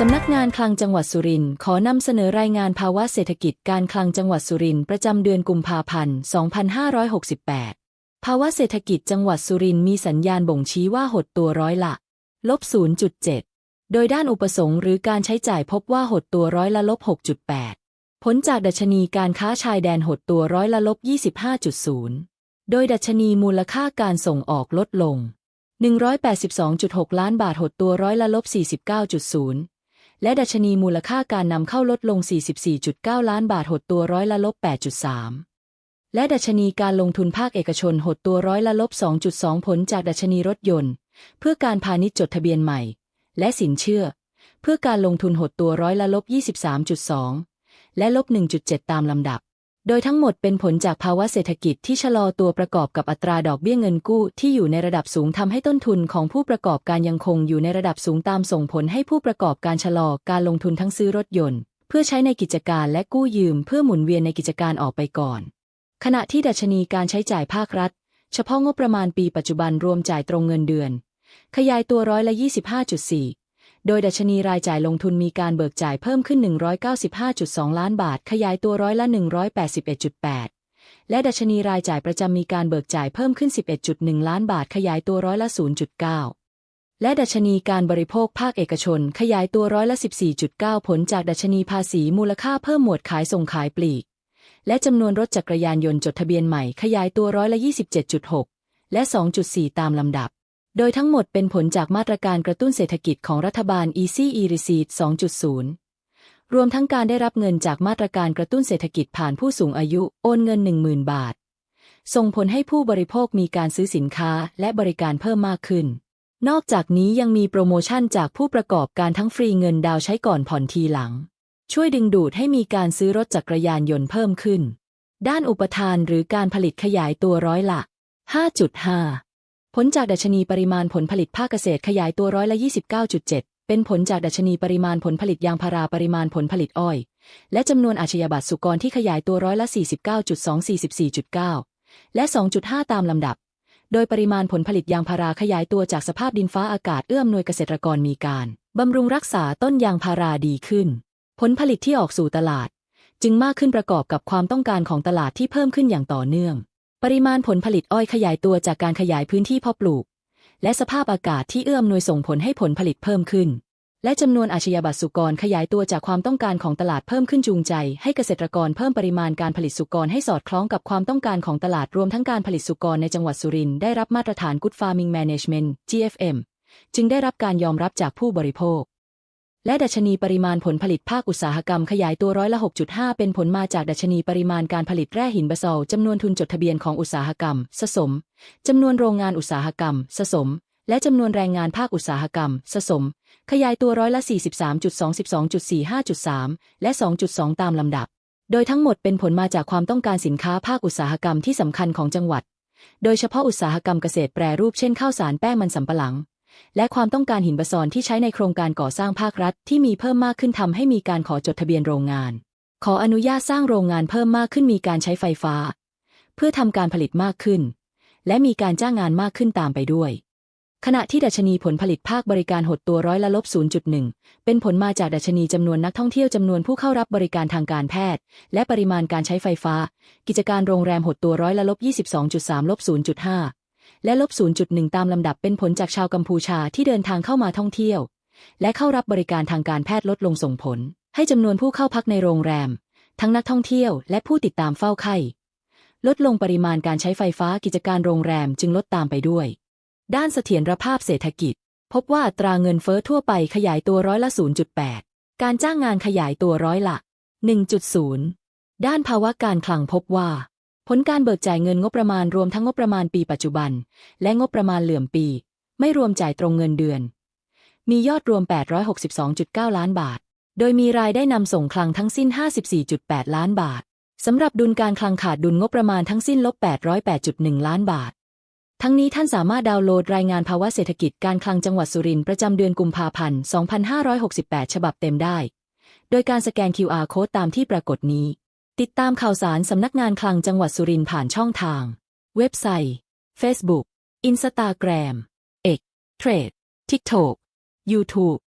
สำนักงานคลังจังหวัดสุรินทร์ขอนำเสนอรายงานภาวะเศรษฐกิจการคลังจังหวัดสุรินทร์ประจำเดือนกุมภาพันธ์ 2568 ภาวะเศรษฐกิจจังหวัดสุรินทร์มีสัญญาณบ่งชี้ว่าหดตัวร้อยละ ลบ 0.7 โดยด้านอุปสงค์หรือการใช้จ่ายพบว่าหดตัวร้อยละลบ 6.8 ผลจากดัชนีการค้าชายแดนหดตัวร้อยละลบ 25.0 โดยดัชนีมูลค่าการส่งออกลดลง 182.6 ล้านบาทหดตัวร้อยละลบ 49.0 และดัชนีมูลค่าการนำเข้าลดลง 44.9 ล้านบาทหดตัวร้อยละลบ 8.3 และดัชนีการลงทุนภาคเอกชนหดตัวร้อยละลบ 2.2 ผลจากดัชนีรถยนต์ เพื่อการพาณิชย์จดทะเบียนใหม่ และสินเชื่อ เพื่อการลงทุนหดตัวร้อยละลบ 23.2 และลบ 1.7 ตามลำดับ โดยทั้งหมดเป็นผลจากภาวะเศรษฐกิจที่ชะลอตัวประกอบกับอัตราดอกเบี้ยเงินกู้ที่อยู่ในระดับสูงทำให้ต้นทุนของผู้ประกอบการยังคงอยู่ในระดับสูงตามส่งผลให้ผู้ประกอบการชะลอการลงทุนทั้งซื้อรถยนต์ เพื่อใช้ในกิจการและกู้ยืมเพื่อหมุนเวียนในกิจการออกไปก่อน ขณะที่ดัชนีการใช้จ่ายภาครัฐ เฉพาะงบประมาณปีปัจจุบันรวมจ่ายตรงเงินเดือน ขยายตัวร้อยละ25.4 โดยดัชนีรายจ่ายลงทุนมีการเบิกจ่ายเพิ่มขึ้น 195.2 ล้านบาท ขยายตัวร้อยละ 181.8 และดัชนีรายจ่ายประจำมีการเบิกจ่ายเพิ่มขึ้น 11.1 ล้านบาท ขยายตัวร้อยละ 0.9และดัชนีการบริโภคภาคเอกชน ขยายตัวร้อยละ 14.9 ผลจากดัชนีภาษีมูลค่าเพิ่มหมวดขายส่งขายปลีก และจำนวนรถจักรยานยนต์จดทะเบียนใหม่ขยายตัวร้อยละ 27.6 และ 2.4 ตามลำดับ โดยทั้งหมดเป็นผลจากมาตรการกระตุ้นเศรษฐกิจของรัฐบาล Easy e r e c e i t 2.0 รวมทั้งการได้รับเงินจากมาตรการกระตุ้นเศรษฐกิจผ่านผู้สูงอายุโอนเงิน 10,000 บาท ส่งผลให้ผู้บริโภคมีการซื้อสินค้าและบริการเพิ่มมากขึ้น นอกจากนี้ยังมีโปรโมชั่นจากผู้ประกอบการทั้งฟรีเงินดาวใช้ก่อนผ่อนทีหลัง ช่วยดึงดูดให้มีการซื้อรถจักรยานยนต์เพิ่มขึ้น ด้านอุปทานหรือการผลิตขยายตัวร้อยละ 5.5 ผลจากดัชนีปริมาณผลผลิตภาคเกษตรขยายตัวร้อยละ 29.7 เป็นผลจากดัชนีปริมาณผลผลิตยางพาราปริมาณผลผลิตอ้อย และจำนวนอาชญาบัตรสุกรที่ขยายตัวร้อยละ 49.2 44.9 และ 2.5 ตามลำดับ โดยปริมาณผลผลิตยางพาราขยายตัวจากสภาพดินฟ้าอากาศเอื้อมหน่วยเกษตรกรมีการบำรุงรักษาต้นยางพาราดีขึ้น ผลผลิตที่ออกสู่ตลาด จึงมากขึ้นประกอบกับความต้องการของตลาดที่เพิ่มขึ้นอย่างต่อเนื่อง ปริมาณผลผลิตอ้อยขยายตัวจากการขยายพื้นที่เพาะปลูก และสภาพอากาศที่เอื้อมหน่วยส่งผลให้ผลผลิตเพิ่มขึ้น และจำนวนอาชญาบัตรสุกรขยายตัวจากความต้องการของตลาดเพิ่มขึ้นจูงใจ ให้เกษตรกรเพิ่มปริมาณการผลิตสุกรให้สอดคล้องกับความต้องการของตลาดรวมทั้งการผลิตสุกรในจังหวัดสุรินทร์ได้รับมาตรฐาน Good Farming Management GFM จึงได้รับการยอมรับจากผู้บริโภค และดัชนีปริมาณผลผลิตภาคอุตสาหกรรมขยายตัวร้อยละ 6.5 เป็นผลมาจากดัชนีปริมาณการผลิตแร่หินบาซอลจำนวนทุนจดทะเบียนของอุตสาหกรรม สะสมจำนวนโรงงานอุตสาหกรรม สะสม และจำนวนแรงงานภาคอุตสาหกรรม สะสม ขยายตัวร้อยละ 43.22.45.3 และ 2.2 ตามลำดับ โดยทั้งหมดเป็นผลมาจากความต้องการสินค้าภาคอุตสาหกรรมที่สำคัญของจังหวัด โดยเฉพาะอุตสาหกรรมเกษตรแปรรูปเช่นข้าวสารแป้งมันสำปะหลัง และความต้องการหินบาซอนที่ใช้ในโครงการก่อสร้างภาครัฐที่มีเพิ่มมากขึ้นทำให้มีการขอจดทะเบียนโรงงาน ขออนุญาตสร้างโรงงานเพิ่มมากขึ้นมีการใช้ไฟฟ้า เพื่อทำการผลิตมากขึ้น และมีการจ้างงานมากขึ้นตามไปด้วย ขณะที่ดัชนีผลผลิตภาคบริการหดตัวร้อยละลบ 0.1 เป็นผลมาจากดัชนีจำนวนนักท่องเที่ยวจำนวนผู้เข้ารับบริการทางการแพทย์ และปริมาณการใช้ไฟฟ้า กิจการโรงแรมหดตัวร้อยละลบ 22.3 ลบ 0.5 และลบ 0.1 ตามลำดับเป็นผลจากชาวกัมพูชาที่เดินทางเข้ามาท่องเที่ยว และเข้ารับบริการทางการแพทย์ลดลงส่งผล ให้จำนวนผู้เข้าพักในโรงแรม ทั้งนักท่องเที่ยวและผู้ติดตามเฝ้าไข้ ลดลงปริมาณการใช้ไฟฟ้ากิจการโรงแรมจึงลดตามไปด้วย ด้านเสถียรภาพเศรษฐกิจ พบว่าตราเงินเฟ้อทั่วไปขยายตัวร้อยละ 0.8 การจ้างงานขยายตัวร้อยละ 1.0 ด้านภาวะการคลังพบว่า ผลการเบิกจ่ายเงินงบประมาณรวมทั้งงบประมาณปีปัจจุบัน และงบประมาณเหลื่อมปี ไม่รวมจ่ายตรงเงินเดือน มียอดรวม 862.9 ล้านบาท โดยมีรายได้นำส่งคลังทั้งสิ้น 54.8 ล้านบาทสำหรับดุลการคลังขาดดุลงบประมาณทั้งสิ้นลบ 808.1 ล้านบาท ทั้งนี้ท่านสามารถดาวน์โหลดรายงานภาวะเศรษฐกิจการคลังจังหวัดสุรินทร์ประจำเดือนกุมภาพันธ์ 2568 ฉบับเต็มได้ โดยการสแกน QR Code ตามที่ปรากฏนี้ ติดตามข่าวสารสำนักงานคลังจังหวัดสุรินทร์ผ่านช่องทาง เว็บไซต์ Facebook Instagram X Trade TikTok YouTube